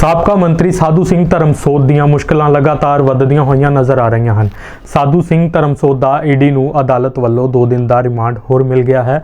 ਸਾਬਕਾ ਮੰਤਰੀ ਸਾਧੂ ਸਿੰਘ ਧਰਮਸੋਤ ਦੀਆਂ ਮੁਸ਼ਕਲਾਂ ਲਗਾਤਾਰ ਵੱਧਦੀਆਂ ਹੋਈਆਂ ਨਜ਼ਰ ਆ ਰਹੀਆਂ ਹਨ। ਸਾਧੂ ਸਿੰਘ ਧਰਮਸੋਤ ਦਾ ਈਡੀ ਨੂੰ ਅਦਾਲਤ ਵੱਲੋਂ 2 ਦਿਨ ਦਾ ਰਿਮਾਂਡ ਹੋਰ ਮਿਲ ਗਿਆ ਹੈ।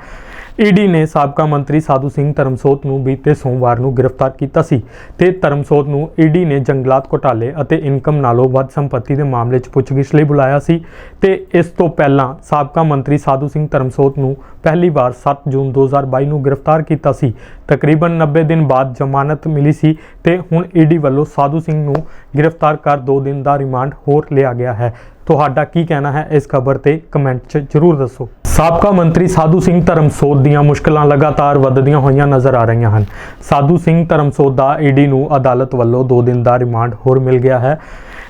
ਈਡੀ ਨੇ ਸਾਬਕਾ ਮੰਤਰੀ ਸਾਧੂ ਸਿੰਘ ਧਰਮਸੋਤ ਨੂੰ ਬੀਤੇ ਸੋਮਵਾਰ ਨੂੰ ਗ੍ਰਿਫਤਾਰ ਕੀਤਾ ਸੀ ਤੇ ਧਰਮਸੋਤ ਨੂੰ ਈਡੀ ਨੇ ਜੰਗਲਾਤ ਘੁਟਾਲੇ ਅਤੇ ਇਨਕਮ ਨਾਲੋਂ ਵੱਧ ਸੰਪਤੀ ਦੇ ਮਾਮਲੇ 'ਚ ਪੁੱਛਗਿੱਛ ਲਈ ਬੁਲਾਇਆ ਸੀ ਤੇ ਇਸ ਤੋਂ ਪਹਿਲਾਂ ਸਾਬਕਾ ਮੰਤਰੀ ਸਾਧੂ ਸਿੰਘ ਧਰਮਸੋਤ ਨੂੰ ਪਹਿਲੀ ਵਾਰ 7 ਜੂਨ 2022 ਨੂੰ ਗ੍ਰਿਫਤਾਰ ਕੀਤਾ ਸੀ। ਤਕਰੀਬਨ 90 ਦਿਨ ਬਾਅਦ ਜ਼ਮਾਨਤ ਮਿਲੀ ਸੀ ਤੇ ਹੁਣ ਈਡੀ ਵੱਲੋਂ ਸਾਧੂ ਸਿੰਘ ਨੂੰ ਗ੍ਰਿਫਤਾਰ ਕਰ 2 ਦਿਨ ਦਾ ਰਿਮਾਂਡ ਹੋਰ ਲਿਆ ਗਿਆ ਹੈ। ਤੁਹਾਡਾ ਕੀ ਕਹਿਣਾ ਹੈ? ਇਸ ਖਬਰ ਤੇ ਕਮੈਂਟ 'ਚ ਜ਼ਰੂਰ ਦੱਸੋ। ਸਾਬਕਾ ਮੰਤਰੀ ਸਾਧੂ ਸਿੰਘ ਧਰਮਸੋਤ ਦੀਆਂ ਮੁਸ਼ਕਲਾਂ ਲਗਾਤਾਰ ਵੱਧਦੀਆਂ ਹੋਈਆਂ ਨਜ਼ਰ ਆ ਰਹੀਆਂ ਹਨ। ਸਾਧੂ ਸਿੰਘ ਧਰਮਸੋਤ ਦਾ ਈਡੀ ਨੂੰ ਅਦਾਲਤ ਵੱਲੋਂ 2 ਦਿਨ ਦਾ ਰਿਮਾਂਡ ਹੋਰ ਮਿਲ ਗਿਆ ਹੈ।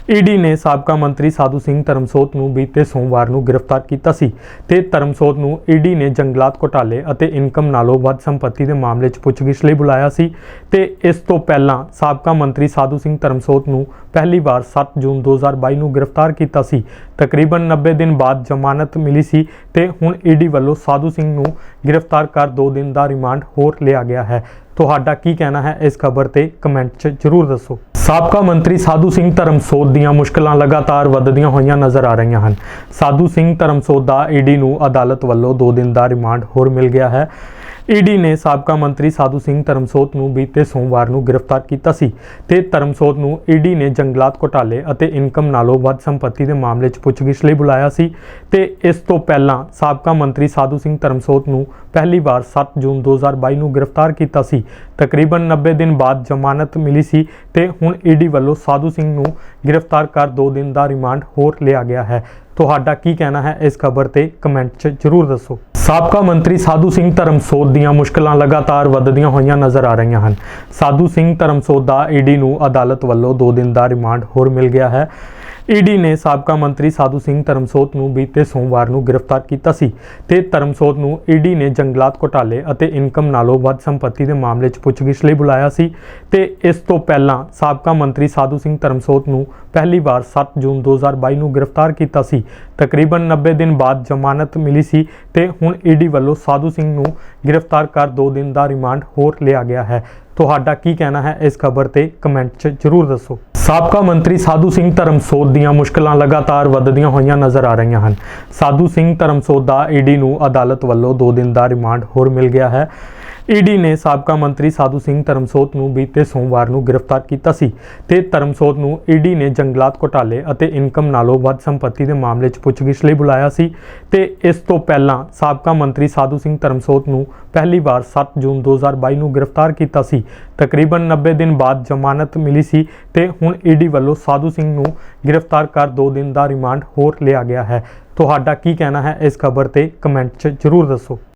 ਈਡੀ ਨੇ ਸਾਬਕਾ ਮੰਤਰੀ ਸਾਧੂ ਸਿੰਘ ਧਰਮਸੋਤ ਨੂੰ ਬੀਤੇ ਸੋਮਵਾਰ ਨੂੰ ਗ੍ਰਿਫਤਾਰ ਕੀਤਾ ਸੀ ਤੇ ਧਰਮਸੋਤ ਨੂੰ ਈਡੀ ਨੇ ਜੰਗਲਾਤ ਘੁਟਾਲੇ ਅਤੇ ਇਨਕਮ ਨਾਲੋਂ ਵੱਧ ਸੰਪਤੀ ਦੇ ਮਾਮਲੇ 'ਚ ਪੁੱਛਗਿੱਛ ਲਈ ਬੁਲਾਇਆ ਸੀ ਤੇ ਇਸ ਤੋਂ ਪਹਿਲਾਂ ਸਾਬਕਾ ਮੰਤਰੀ ਸਾਧੂ ਸਿੰਘ ਧਰਮਸੋਤ ਨੂੰ ਪਹਿਲੀ ਵਾਰ 7 ਜੂਨ 2022 ਨੂੰ ਗ੍ਰਿਫਤਾਰ ਕੀਤਾ ਸੀ। ਤਕਰੀਬਨ 90 ਦਿਨ ਬਾਅਦ ਜ਼ਮਾਨਤ ਮਿਲੀ ਸੀ ਤੇ ਹੁਣ ਈਡੀ ਵੱਲੋਂ ਸਾਧੂ ਸਿੰਘ ਨੂੰ ਗ੍ਰਿਫਤਾਰ ਕਰ 2 ਦਿਨ ਦਾ ਰਿਮਾਂਡ ਹੋਰ ਲਿਆ ਗਿਆ ਹੈ। ਤੁਹਾਡਾ ਕੀ ਕਹਿਣਾ ਹੈ? ਇਸ ਖਬਰ ਤੇ ਕਮੈਂਟ 'ਚ ਜ਼ਰੂਰ ਦੱਸੋ। ਸਾਬਕਾ ਮੰਤਰੀ ਸਾਧੂ ਸਿੰਘ ਧਰਮਸੋਤ ਦੀਆਂ ਮੁਸ਼ਕਲਾਂ ਲਗਾਤਾਰ ਵੱਧਦੀਆਂ ਹੋਈਆਂ ਨਜ਼ਰ ਆ ਰਹੀਆਂ ਹਨ। ਸਾਧੂ ਸਿੰਘ ਧਰਮਸੋਤ ਦਾ ਈਡੀ ਨੂੰ ਅਦਾਲਤ ਵੱਲੋਂ 2 ਦਿਨ ਦਾ ਰਿਮਾਂਡ ਹੋਰ ਮਿਲ ਗਿਆ ਹੈ। ਈਡੀ ਨੇ ਸਾਬਕਾ ਮੰਤਰੀ ਸਾਧੂ ਸਿੰਘ ਧਰਮਸੋਤ ਨੂੰ ਬੀਤੇ ਸੋਮਵਾਰ ਨੂੰ ਗ੍ਰਿਫਤਾਰ ਕੀਤਾ ਸੀ ਤੇ ਧਰਮਸੋਤ ਨੂੰ ਈਡੀ ਨੇ ਜੰਗਲਾਤ ਘੁਟਾਲੇ ਅਤੇ ਇਨਕਮ ਨਾਲੋਂ ਵੱਧ ਸੰਪਤੀ ਦੇ ਮਾਮਲੇ 'ਚ ਪੁੱਛਗਿੱਛ ਲਈ ਬੁਲਾਇਆ ਸੀ ਤੇ ਇਸ ਤੋਂ ਪਹਿਲਾਂ ਸਾਬਕਾ ਮੰਤਰੀ ਸਾਧੂ ਸਿੰਘ ਧਰਮਸੋਤ ਨੂੰ ਪਹਿਲੀ ਵਾਰ 7 ਜੂਨ 2022 ਨੂੰ ਗ੍ਰਿਫਤਾਰ ਕੀਤਾ ਸੀ। ਤਕਰੀਬਨ 90 ਦਿਨ ਬਾਅਦ ਜ਼ਮਾਨਤ ਮਿਲੀ ਸੀ ਤੇ ਹੁਣ ਈਡੀ ਵੱਲੋਂ ਸਾਧੂ ਸਿੰਘ ਨੂੰ ਗ੍ਰਿਫਤਾਰ ਕਰ 2 ਦਿਨ ਦਾ ਰਿਮਾਂਡ ਹੋਰ ਲਿਆ ਗਿਆ ਹੈ। ਤੁਹਾਡਾ ਕੀ ਕਹਿਣਾ ਹੈ? ਇਸ ਖਬਰ ਤੇ ਕਮੈਂਟ 'ਚ ਜ਼ਰੂਰ ਦੱਸੋ। ਸਾਬਕਾ ਮੰਤਰੀ ਸਾਧੂ ਸਿੰਘ ਧਰਮਸੋਤ ਦੀਆਂ ਮੁਸ਼ਕਲਾਂ ਲਗਾਤਾਰ ਵੱਧਦੀਆਂ ਹੋਈਆਂ ਨਜ਼ਰ ਆ ਰਹੀਆਂ ਹਨ। ਸਾਧੂ ਸਿੰਘ ਧਰਮਸੋਤ ਦਾ ਈਡੀ ਨੂੰ ਅਦਾਲਤ ਵੱਲੋਂ 2 ਦਿਨ ਦਾ ਰਿਮਾਂਡ ਹੋਰ ਮਿਲ ਗਿਆ ਹੈ। ਈਡੀ ਨੇ ਸਾਬਕਾ ਮੰਤਰੀ ਸਾਧੂ ਸਿੰਘ ਧਰਮਸੋਤ ਨੂੰ ਬੀਤੇ ਸੋਮਵਾਰ ਨੂੰ ਗ੍ਰਿਫਤਾਰ ਕੀਤਾ ਸੀ ਤੇ ਧਰਮਸੋਤ ਨੂੰ ਈਡੀ ਨੇ ਜੰਗਲਾਤ ਘੁਟਾਲੇ ਅਤੇ ਇਨਕਮ ਨਾਲੋਂ ਵੱਧ ਸੰਪਤੀ ਦੇ ਮਾਮਲੇ 'ਚ ਪੁੱਛਗਿੱਛ ਲਈ ਬੁਲਾਇਆ ਸੀ ਤੇ ਇਸ ਤੋਂ ਪਹਿਲਾਂ ਸਾਬਕਾ ਮੰਤਰੀ ਸਾਧੂ ਸਿੰਘ ਧਰਮਸੋਤ ਨੂੰ ਪਹਿਲੀ ਵਾਰ 7 ਜੂਨ 2022 ਨੂੰ ਗ੍ਰਿਫਤਾਰ ਕੀਤਾ ਸੀ। ਤਕਰੀਬਨ 90 ਦਿਨ ਬਾਅਦ ਜ਼ਮਾਨਤ ਮਿਲੀ ਸੀ ਤੇ ਹੁਣ ਈਡੀ ਵੱਲੋਂ ਸਾਧੂ ਸਿੰਘ ਨੂੰ ਗ੍ਰਿਫਤਾਰ ਕਰ 2 ਦਿਨ ਦਾ ਰਿਮਾਂਡ ਹੋਰ ਲਿਆ ਗਿਆ ਹੈ। ਤੁਹਾਡਾ ਕੀ ਕਹਿਣਾ ਹੈ? ਇਸ ਖਬਰ ਤੇ ਕਮੈਂਟ 'ਚ ਜ਼ਰੂਰ ਦੱਸੋ। ਸਾਬਕਾ ਮੰਤਰੀ ਸਾਧੂ ਸਿੰਘ ਧਰਮਸੋਤ ਦੀਆਂ ਮੁਸ਼ਕਲਾਂ ਲਗਾਤਾਰ ਵੱਧਦੀਆਂ ਹੋਈਆਂ ਨਜ਼ਰ ਆ ਰਹੀਆਂ ਹਨ। ਸਾਧੂ ਸਿੰਘ ਧਰਮਸੋਤ ਦਾ ਈਡੀ ਨੂੰ ਅਦਾਲਤ ਵੱਲੋਂ 2 ਦਿਨ ਦਾ ਰਿਮਾਂਡ ਹੋਰ ਮਿਲ ਗਿਆ ਹੈ। ਈਡੀ ਨੇ ਸਾਬਕਾ ਮੰਤਰੀ ਸਾਧੂ ਸਿੰਘ ਧਰਮਸੋਤ ਨੂੰ ਬੀਤੇ ਸੋਮਵਾਰ ਨੂੰ ਗ੍ਰਿਫਤਾਰ ਕੀਤਾ ਸੀ ਤੇ ਧਰਮਸੋਤ ਨੂੰ ਈਡੀ ਨੇ ਜੰਗਲਾਤ ਘੁਟਾਲੇ ਅਤੇ ਇਨਕਮ ਨਾਲੋਂ ਵੱਧ ਸੰਪਤੀ ਦੇ ਮਾਮਲੇ 'ਚ ਪੁੱਛਗਿੱਛ ਲਈ ਬੁਲਾਇਆ ਸੀ ਤੇ ਇਸ ਤੋਂ ਪਹਿਲਾਂ ਸਾਬਕਾ ਮੰਤਰੀ ਸਾਧੂ ਸਿੰਘ ਧਰਮਸੋਤ ਨੂੰ ਪਹਿਲੀ ਵਾਰ 7 ਜੂਨ 2022 ਨੂੰ ਗ੍ਰਿਫਤਾਰ ਕੀਤਾ ਸੀ। ਤਕਰੀਬਨ 90 ਦਿਨ ਬਾਅਦ ਜ਼ਮਾਨਤ ਮਿਲੀ ਸੀ ਤੇ ਹੁਣ ਈਡੀ ਵੱਲੋਂ ਸਾਧੂ ਸਿੰਘ ਨੂੰ ਗ੍ਰਿਫਤਾਰ ਕਰ 2 ਦਿਨ ਦਾ ਰਿਮਾਂਡ ਹੋਰ ਲਿਆ ਗਿਆ ਹੈ। ਤੁਹਾਡਾ ਕੀ ਕਹਿਣਾ ਹੈ? ਇਸ ਖਬਰ ਤੇ ਕਮੈਂਟ 'ਚ ਜ਼ਰੂਰ ਦੱਸੋ।